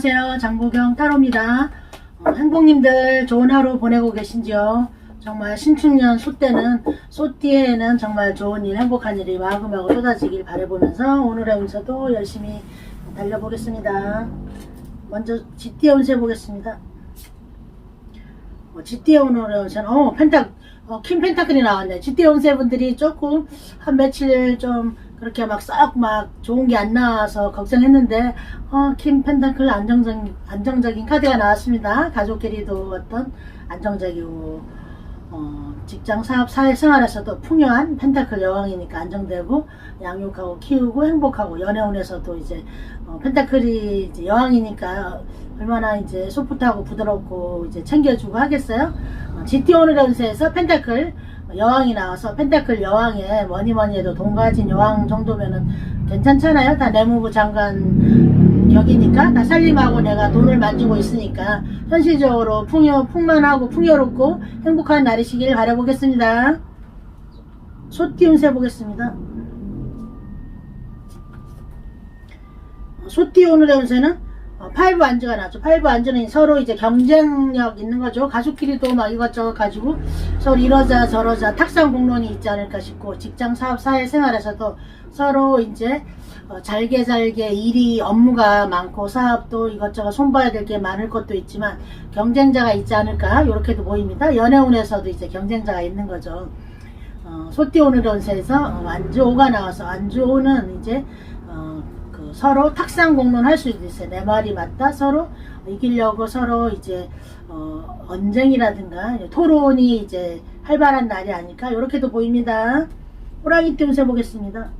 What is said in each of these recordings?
안녕하세요. 장보경 타로입니다. 어, 행복님들 좋은 하루 보내고 계신지요? 정말 신축년 소 때는 소띠에는 정말 좋은 일, 행복한 일이 마구마구 쏟아지길 바라보면서 오늘의 운세도 열심히 달려보겠습니다. 먼저 GT의 운세 보겠습니다. 어, GT의 오늘의 운세는 어 펜타 어, 킴 펜타클이 나왔네. GT의 운세 분들이 조금 한 며칠 좀 그렇게 막썩막 좋은 게 안 나와서 걱정했는데 어, 킴 펜타클 안정적인 안정적인 카드가 나왔습니다. 가족끼리도 어떤 안정적이고 어, 직장 사업 사회생활에서도 풍요한 펜타클 여왕이니까 안정되고 양육하고 키우고 행복하고 연애운에서도 이제 어, 펜타클이 이제 여왕이니까 얼마나 이제 소프트하고 부드럽고 이제 챙겨주고 하겠어요. 어, GT 오늘 연세에서 펜타클 여왕이 나와서 펜타클 여왕에 뭐니 뭐니 해도 돈 가진 여왕 정도면은 괜찮잖아요. 다 내무부 장관 격이니까 다 살림하고 내가 돈을 만지고 있으니까 현실적으로 풍요 풍만하고 풍요롭고 행복한 날이시길 바라보겠습니다. 소띠 운세 보겠습니다. 소띠 오늘의 운세는 어, 팔부 안주가 나죠. 팔부 안주는 서로 이제 경쟁력 있는 거죠. 가족끼리도 막 이것저것 가지고 서로 이러자 저러자 탁상 공론이 있지 않을까 싶고 직장 사업 사회생활에서도 서로 이제 어, 잘게 잘게 일이 업무가 많고 사업도 이것저것 손봐야 될 게 많을 것도 있지만 경쟁자가 있지 않을까 이렇게도 보입니다. 연애운에서도 이제 경쟁자가 있는 거죠. 어, 소띠 오늘 운세에서 어, 안주호가 나와서 안주호는 이제 어, 그 서로 탁상 공론 할 수도 있어요. 내 말이 맞다. 서로 이기려고 서로 이제 어, 언쟁이라든가 토론이 이제 활발한 날이 아닐까 이렇게도 보입니다. 호랑이 띠 운세 보겠습니다.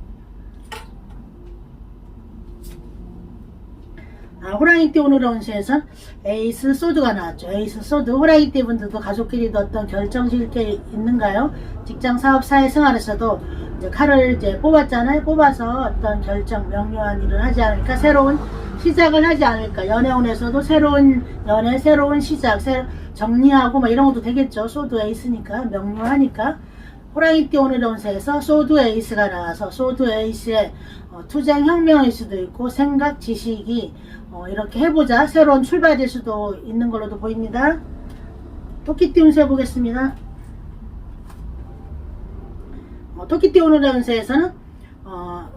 아, 호랑이 띠 오늘 운세에서 에이스 소드가 나왔죠. 에이스 소드. 호랑이 띠 분들도 가족끼리도 어떤 결정질 게 있는가요? 직장 사업 사회생활에서도 이제 칼을 이제 뽑았잖아요. 뽑아서 어떤 결정, 명료한 일을 하지 않을까? 새로운 시작을 하지 않을까? 연애운에서도 새로운 연애, 새로운 시작, 새, 정리하고 막 이런 것도 되겠죠. 소드 에이스니까, 명료하니까. 호랑이 띠 오늘 운세에서 소드 에이스가 나와서 소드 에이스의 어, 투쟁 혁명일 수도 있고 생각 지식이 어, 이렇게 해보자 새로운 출발일 수도 있는 걸로도 보입니다. 토끼띠 운세 보겠습니다. 어, 토끼띠 오늘의 운세에서는 어,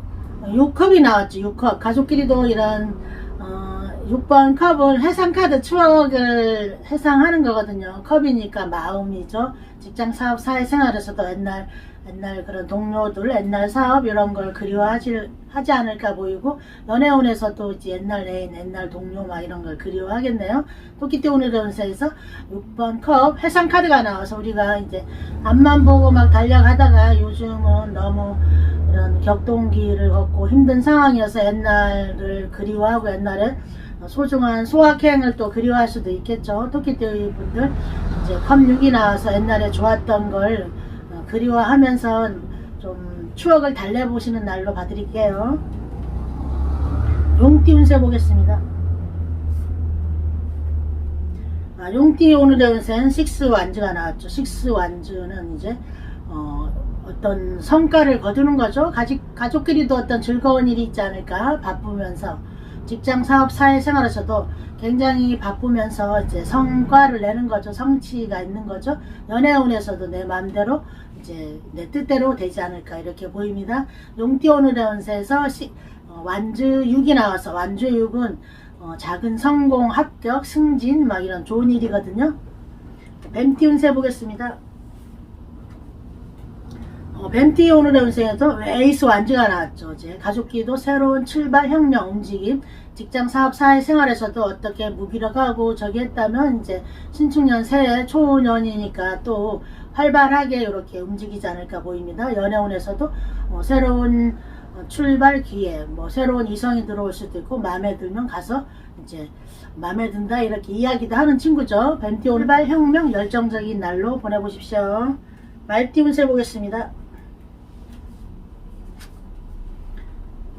6컵이 나왔죠. 6컵 가족끼리도 이런 어, 6번 컵을 해상카드 추억을 해상하는 거거든요. 컵이니까 마음이죠. 직장 사업 사회생활에서도 옛날 옛날 그런 동료들 옛날 사업 이런 걸 그리워하지 하지 않을까 보이고 연애운에서도 이제 옛날 애인 옛날 동료 막 이런 걸 그리워하겠네요. 토끼띠 오늘의 운세에서 6번 컵 해상 카드가 나와서 우리가 이제 앞만 보고 막 달려가다가 요즘은 너무 이런 격동기를 걷고 힘든 상황이어서 옛날을 그리워하고 옛날에 소중한 소확행을 또 그리워할 수도 있겠죠. 토끼띠 분들 이제 컵 6이 나와서 옛날에 좋았던 걸 어, 그리워하면서 좀 추억을 달래보시는 날로 봐드릴게요. 용띠 운세 보겠습니다. 아, 용띠 오늘의 운세는 식스 완즈가 나왔죠. 식스 완즈는 이제 어, 어떤 성과를 거두는 거죠. 가족, 가족끼리도 어떤 즐거운 일이 있지 않을까 바쁘면서 직장 사업 사회생활에서도 굉장히 바쁘면서 이제 성과를 내는 거죠. 성취가 있는 거죠. 연애운에서도 내 마음대로 이제 내 뜻대로 되지 않을까 이렇게 보입니다. 용띠 오늘의 운세에서 시, 어, 완주 6이 나와서 완주 6은 어, 작은 성공, 합격, 승진 막 이런 좋은 일이거든요. 뱀띠 운세 보겠습니다. 어, 뱀띠 오늘의 운세에도 에이스 완주가 나왔죠. 어제 가족끼리도 새로운 출발, 혁명, 움직임, 직장, 사업, 사회 생활에서도 어떻게 무기력하고 저기 했다면 이제 신축년 새해 초년이니까 또 활발하게 이렇게 움직이지 않을까 보입니다. 연애운에서도 어, 새로운 어, 출발 기회, 뭐 새로운 이성이 들어올 수도 있고 마음에 들면 가서 이제 마음에 든다 이렇게 이야기도 하는 친구죠. 뱀띠 오늘 발 혁명 열정적인 날로 보내보십시오. 말띠 운세 보겠습니다.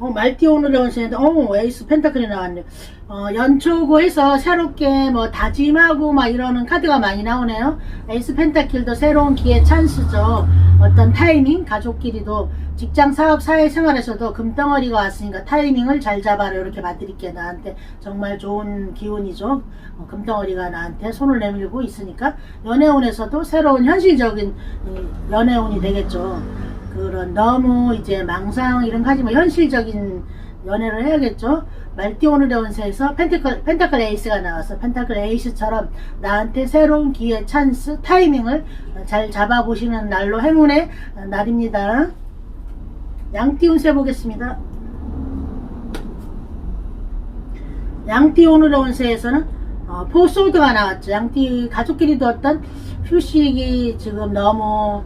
어, 오늘의 원생인데, 어, 에이스 펜타클이 나왔네요. 어, 연초고에서 새롭게 뭐 다짐하고 막 이러는 카드가 많이 나오네요. 에이스 펜타클도 새로운 기회 찬스죠. 어떤 타이밍, 가족끼리도 직장, 사업, 사회생활에서도 금덩어리가 왔으니까 타이밍을 잘 잡아라. 이렇게 봐드릴게요. 나한테 정말 좋은 기운이죠. 어, 금덩어리가 나한테 손을 내밀고 있으니까 연애운에서도 새로운 현실적인 이 연애운이 되겠죠. 그런 너무 이제 망상 이런 거 하지 뭐 현실적인 연애를 해야겠죠. 말띠 오늘의 운세에서 펜타클, 펜타클 에이스가 나와서 펜타클 에이스처럼 나한테 새로운 기회, 찬스, 타이밍을 잘 잡아보시는 날로 행운의 날입니다. 양띠 운세 보겠습니다. 양띠 오늘의 운세에서는 어, 포소드가 나왔죠. 양띠 가족끼리도 어떤 휴식이 지금 너무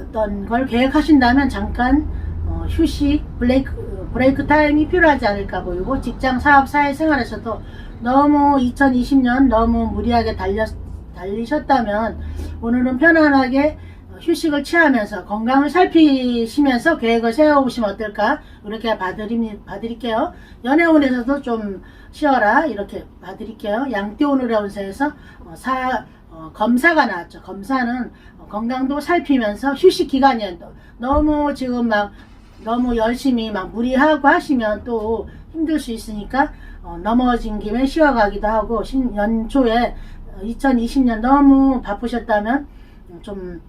어떤 걸 계획하신다면 잠깐 어, 휴식, 브레이크, 브레이크 타임이 필요하지 않을까 보이고 직장, 사업, 사회생활에서도 너무 2020년 너무 무리하게 달려, 달리셨다면 오늘은 편안하게 휴식을 취하면서 건강을 살피시면서 계획을 세워보시면 어떨까 이렇게 봐드리, 봐드릴게요. 연애운에서도 좀 쉬어라 이렇게 봐드릴게요. 양띠 오늘의 운세에서 어, 사, 어, 검사가 나왔죠. 검사는 건강도 살피면서 휴식 기간이에요 너무 지금 막 너무 열심히 막 무리하고 하시면 또 힘들 수 있으니까 어, 넘어진 김에 쉬어가기도 하고 신, 연초에 2020년 너무 바쁘셨다면 좀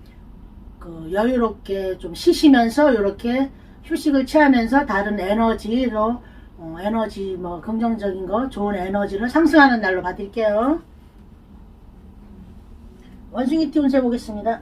그 여유롭게 좀 쉬시면서 이렇게 휴식을 취하면서 다른 에너지로 어, 에너지 뭐 긍정적인 거 좋은 에너지를 상승하는 날로 봐드릴게요. 원숭이 띠 운세 보겠습니다.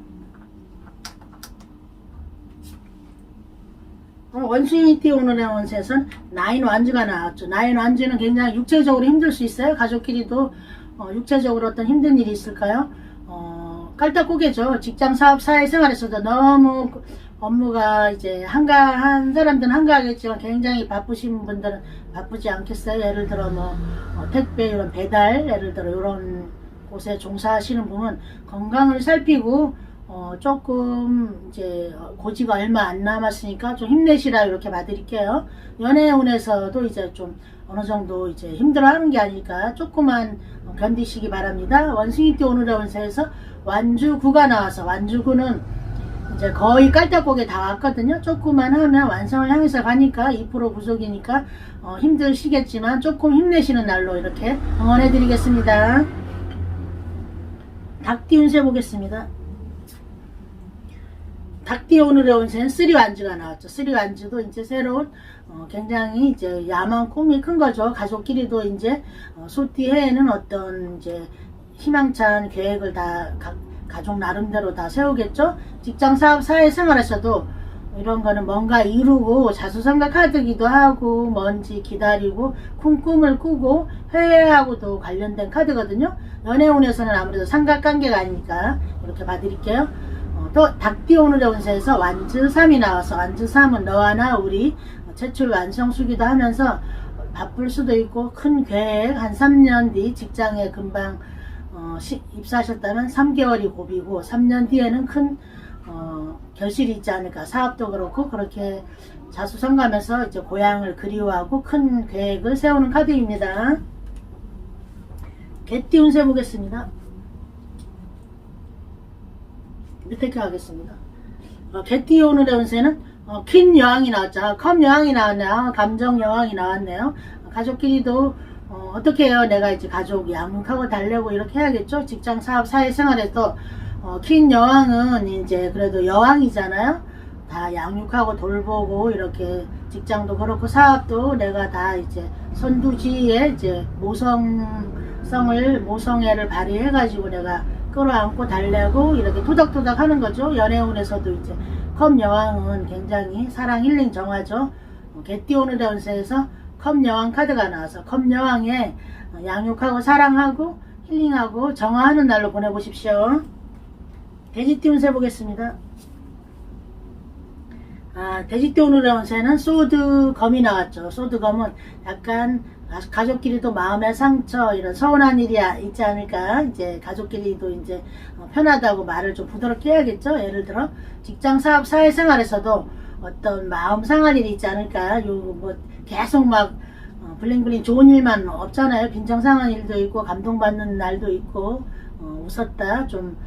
어, 원숭이 띠 오늘의 원세선 나인 완주가 나왔죠. 나인 완주는 굉장히 육체적으로 힘들 수 있어요. 가족끼리도 어, 육체적으로 어떤 힘든 일이 있을까요? 어, 깔딱고개죠. 직장, 사업, 사회생활에서도 너무 업무가 이제 한가한 사람들은 한가하겠지만 굉장히 바쁘신 분들은 바쁘지 않겠어요. 예를 들어 뭐 어, 택배 이런 배달 예를 들어 이런 곳에 종사하시는 분은 건강을 살피고 어, 조금 이제 고지가 얼마 안 남았으니까 좀 힘내시라 이렇게 봐드릴게요. 연애운에서도 이제 좀 어느 정도 이제 힘들어하는 게 아닐까 조금만 견디시기 바랍니다. 원숭이띠 오늘의 운세에서 완주구가 나와서 완주구는 이제 거의 깔딱고개 다 왔거든요. 조금만 하면 완성을 향해서 가니까 2% 부족이니까 어, 힘드시겠지만 조금 힘내시는 날로 이렇게 응원해 드리겠습니다. 닭띠 운세 보겠습니다. 닭띠 오늘의 운세는 쓰리 완주가 나왔죠. 쓰리 완주도 이제 새로운 어, 굉장히 이제 야망 꿈이 큰 거죠. 가족끼리도 이제 어, 소띠 해에는 어떤 이제 희망찬 계획을 다 가, 가족 나름대로 다 세우겠죠. 직장 사업 사회생활에서도 이런 거는 뭔가 이루고 자수성가 카드기도 하고 뭔지 기다리고 큰 꿈을 꾸고 회의하고도 관련된 카드거든요. 연애운에서는 아무래도 삼각관계가 아니니까 이렇게 봐드릴게요. 어, 또 닭띠 오늘의 운세에서 완즈 3이 나와서 완즈 3은 너와 나 우리 최출 완성수기도 하면서 바쁠 수도 있고 큰 계획 한 3년 뒤 직장에 금방 어, 시, 입사하셨다면 3개월이 고비고 3년 뒤에는 큰 어, 결실이 있지 않을까 사업도 그렇고 그렇게 자수성가면서 이제 고향을 그리워하고 큰 계획을 세우는 카드입니다. 개띠 운세 보겠습니다. 밑에 게 하겠습니다. 어, 개띠 오늘의 운세는 어, 퀸 여왕이 나왔죠. 컵 여왕이 나왔네요. 감정 여왕이 나왔네요. 가족끼리도 어, 어떻게 해요? 내가 이제 가족 양육하고 달래고 이렇게 해야겠죠? 직장, 사업, 사회생활에서 어, 퀸 여왕은 이제 그래도 여왕이잖아요? 다 양육하고 돌보고 이렇게 직장도 그렇고 사업도 내가 다 이제 선두지에 이제 모성 성을, 모성애를 발휘해 가지고 내가 끌어안고 달래고 이렇게 토닥토닥 하는 거죠. 연애운에서도 이제 컵 여왕은 굉장히 사랑 힐링 정화죠. 어, 개띠 오늘의 운세에서 컵 여왕 카드가 나와서 컵 여왕에 양육하고 사랑하고 힐링하고 정화하는 날로 보내보십시오. 돼지띠 운세 보겠습니다. 아, 돼지띠 오늘의 운세는 소드 검이 나왔죠. 소드 검은 약간 가족끼리도 마음의 상처 이런 서운한 일이 있지 않을까 이제 가족끼리도 이제 편하다고 말을 좀 부드럽게 해야겠죠 예를 들어 직장 사업 사회생활에서도 어떤 마음 상할 일이 있지 않을까. 요뭐 계속 막 어, 블링블링 좋은 일만 없잖아요. 빈정상한 일도 있고 감동받는 날도 있고 어, 웃었다 좀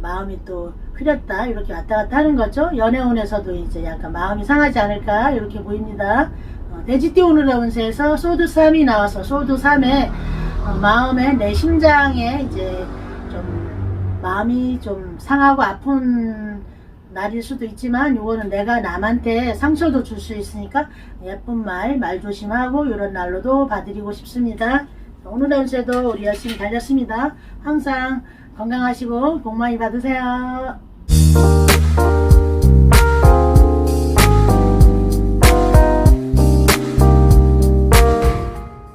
마음이 또 흐렸다 이렇게 왔다 갔다 하는 거죠. 연애운에서도 이제 약간 마음이 상하지 않을까 이렇게 보입니다. 어, 돼지띠 오늘 운세에서 소드 3이 나와서 소드 3에 어, 마음에 내 심장에 이제 좀 마음이 좀 상하고 아픈 날일 수도 있지만 이거는 내가 남한테 상처도 줄 수 있으니까 예쁜 말, 말 조심하고 이런 날로도 봐드리고 싶습니다. 오늘 운세도 우리 열심히 달렸습니다. 항상 건강하시고 복 많이 받으세요.